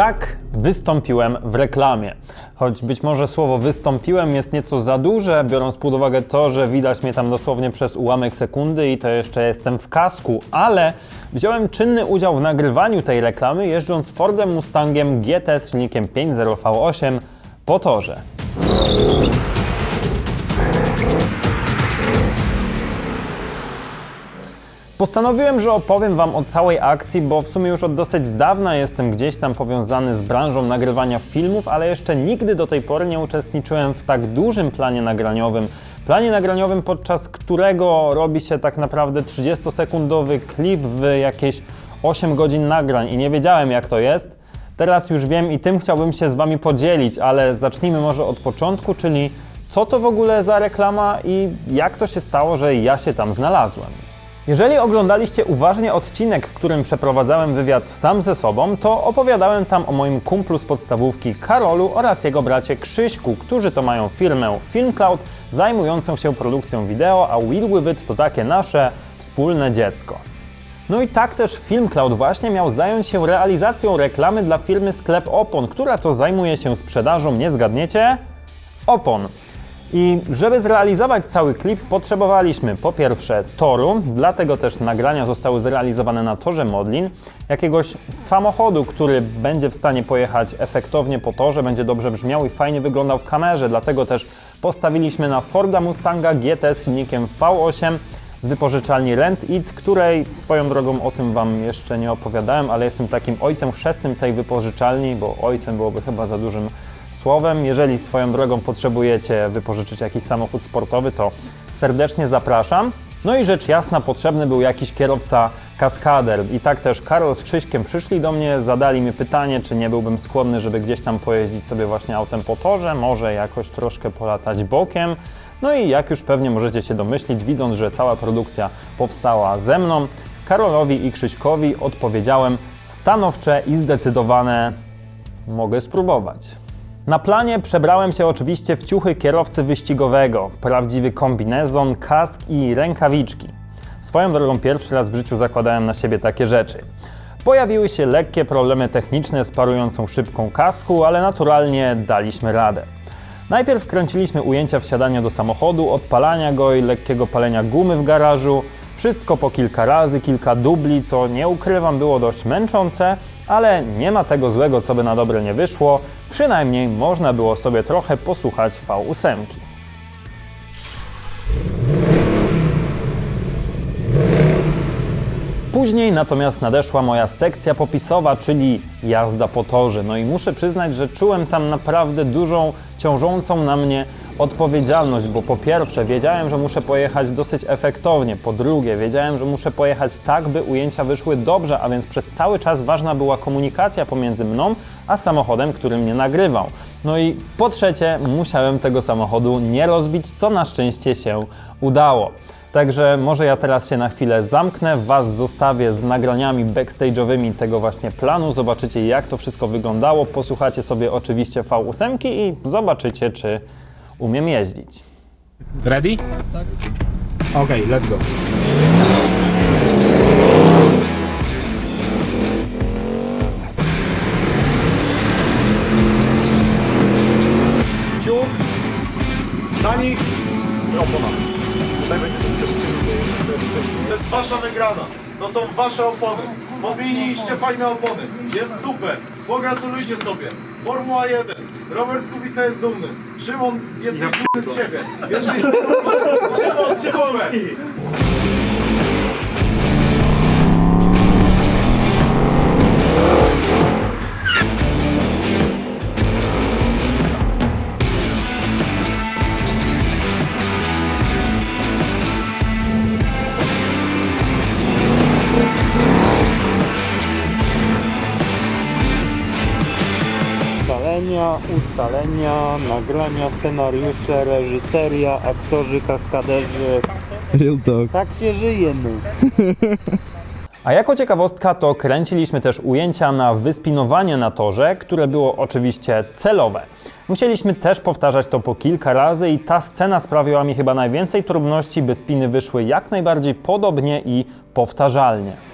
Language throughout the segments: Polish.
Tak, wystąpiłem w reklamie. Choć być może słowo wystąpiłem jest nieco za duże, biorąc pod uwagę to, że widać mnie tam dosłownie przez ułamek sekundy i to jeszcze jestem w kasku, ale wziąłem czynny udział w nagrywaniu tej reklamy, jeżdżąc Fordem Mustangiem GT z silnikiem 5.0 V8 po torze. Postanowiłem, że opowiem Wam o całej akcji, bo w sumie już od dosyć dawna jestem gdzieś tam powiązany z branżą nagrywania filmów, ale jeszcze nigdy do tej pory nie uczestniczyłem w tak dużym planie nagraniowym. Planie nagraniowym, podczas którego robi się tak naprawdę 30-sekundowy klip w jakieś 8 godzin nagrań i nie wiedziałem jak to jest. Teraz już wiem i tym chciałbym się z Wami podzielić, ale zacznijmy może od początku, czyli co to w ogóle za reklama i jak to się stało, że ja się tam znalazłem. Jeżeli oglądaliście uważnie odcinek, w którym przeprowadzałem wywiad sam ze sobą, to opowiadałem tam o moim kumplu z podstawówki Karolu oraz jego bracie Krzyśku, którzy to mają firmę FilmCloud zajmującą się produkcją wideo, a Will With It to takie nasze wspólne dziecko. No i tak też FilmCloud właśnie miał zająć się realizacją reklamy dla firmy Sklep Opon, która to zajmuje się sprzedażą, nie zgadniecie? Opon. I żeby zrealizować cały klip potrzebowaliśmy po pierwsze toru, dlatego też nagrania zostały zrealizowane na torze Modlin, jakiegoś samochodu, który będzie w stanie pojechać efektownie po torze, będzie dobrze brzmiał i fajnie wyglądał w kamerze, dlatego też postawiliśmy na Forda Mustanga GT z silnikiem V8 z wypożyczalni Rent It, której swoją drogą o tym Wam jeszcze nie opowiadałem, ale jestem takim ojcem chrzestnym tej wypożyczalni, bo ojcem byłoby chyba za dużym słowem. Jeżeli swoją drogą potrzebujecie wypożyczyć jakiś samochód sportowy, to serdecznie zapraszam. No i rzecz jasna, potrzebny był jakiś kierowca kaskader. I tak też Karol z Krzyśkiem przyszli do mnie, zadali mi pytanie, czy nie byłbym skłonny, żeby gdzieś tam pojeździć sobie właśnie autem po torze, może jakoś troszkę polatać bokiem. No i jak już pewnie możecie się domyślić, widząc, że cała produkcja powstała ze mną, Karolowi i Krzyśkowi odpowiedziałem stanowcze i zdecydowane mogę spróbować. Na planie przebrałem się oczywiście w ciuchy kierowcy wyścigowego, prawdziwy kombinezon, kask i rękawiczki. Swoją drogą pierwszy raz w życiu zakładałem na siebie takie rzeczy. Pojawiły się lekkie problemy techniczne z parującą szybką kasku, ale naturalnie daliśmy radę. Najpierw kręciliśmy ujęcia wsiadania do samochodu, odpalania go i lekkiego palenia gumy w garażu. Wszystko po kilka razy, kilka dubli, co nie ukrywam było dość męczące, ale nie ma tego złego, co by na dobre nie wyszło. Przynajmniej można było sobie trochę posłuchać V8. Później natomiast nadeszła moja sekcja popisowa, czyli jazda po torze. No i muszę przyznać, że czułem tam naprawdę dużą, ciążącą na mnie odpowiedzialność, bo po pierwsze wiedziałem, że muszę pojechać dosyć efektownie, po drugie wiedziałem, że muszę pojechać tak, by ujęcia wyszły dobrze, a więc przez cały czas ważna była komunikacja pomiędzy mną a samochodem, który mnie nagrywał. No i po trzecie musiałem tego samochodu nie rozbić, co na szczęście się udało. Także może ja teraz się na chwilę zamknę, Was zostawię z nagraniami backstage'owymi tego właśnie planu, zobaczycie jak to wszystko wyglądało, posłuchacie sobie oczywiście V8 i zobaczycie czy umiem jeździć. Ready? Tak. Okej, let's go. Wasza wygrana. To są wasze opony. Mobililiście fajne opony. Jest super. Pogratulujcie sobie. Formuła 1. Robert Kubica jest dumny. Szymon, jesteś dumny z siebie. Jesteś Szymon, Szymon! Ustalenia, nagrania, scenariusze, reżyseria, aktorzy, kaskaderzy. Real talk. Tak się żyje, no. A jako ciekawostka to kręciliśmy też ujęcia na wyspinowanie na torze, które było oczywiście celowe. Musieliśmy też powtarzać to po kilka razy i ta scena sprawiła mi chyba najwięcej trudności, by spiny wyszły jak najbardziej podobnie i powtarzalnie.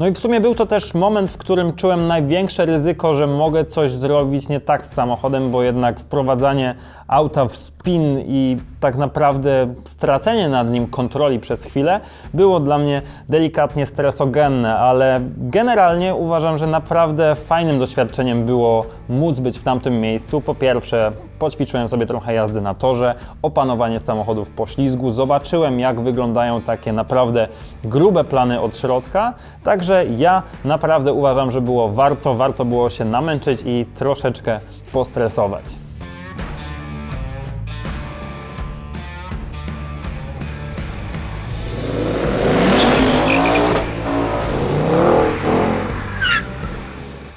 No i w sumie był to też moment, w którym czułem największe ryzyko, że mogę coś zrobić nie tak z samochodem, bo jednak wprowadzanie auta w spin i tak naprawdę stracenie nad nim kontroli przez chwilę było dla mnie delikatnie stresogenne, ale generalnie uważam, że naprawdę fajnym doświadczeniem było móc być w tamtym miejscu. Po pierwsze, poćwiczyłem sobie trochę jazdy na torze, opanowanie samochodów po ślizgu, zobaczyłem jak wyglądają takie naprawdę grube plany od środka, także ja naprawdę uważam, że było warto, warto było się namęczyć i troszeczkę postresować.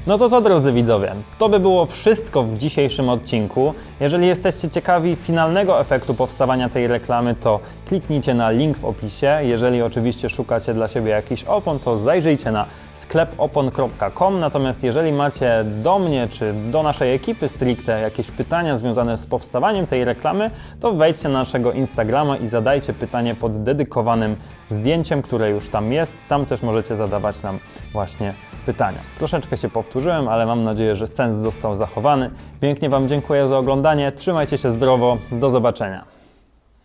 No to co, drodzy widzowie, to by było wszystko w dzisiejszym odcinku. Jeżeli jesteście ciekawi finalnego efektu powstawania tej reklamy, to kliknijcie na link w opisie. Jeżeli oczywiście szukacie dla siebie jakichś opon, to zajrzyjcie na sklepopon.com. Natomiast jeżeli macie do mnie czy do naszej ekipy stricte jakieś pytania związane z powstawaniem tej reklamy, to wejdźcie na naszego Instagrama i zadajcie pytanie pod dedykowanym zdjęciem, które już tam jest. Tam też możecie zadawać nam właśnie pytania. Troszeczkę się powtórzyłem, ale mam nadzieję, że sens został zachowany. Pięknie Wam dziękuję za oglądanie. Trzymajcie się zdrowo. Do zobaczenia.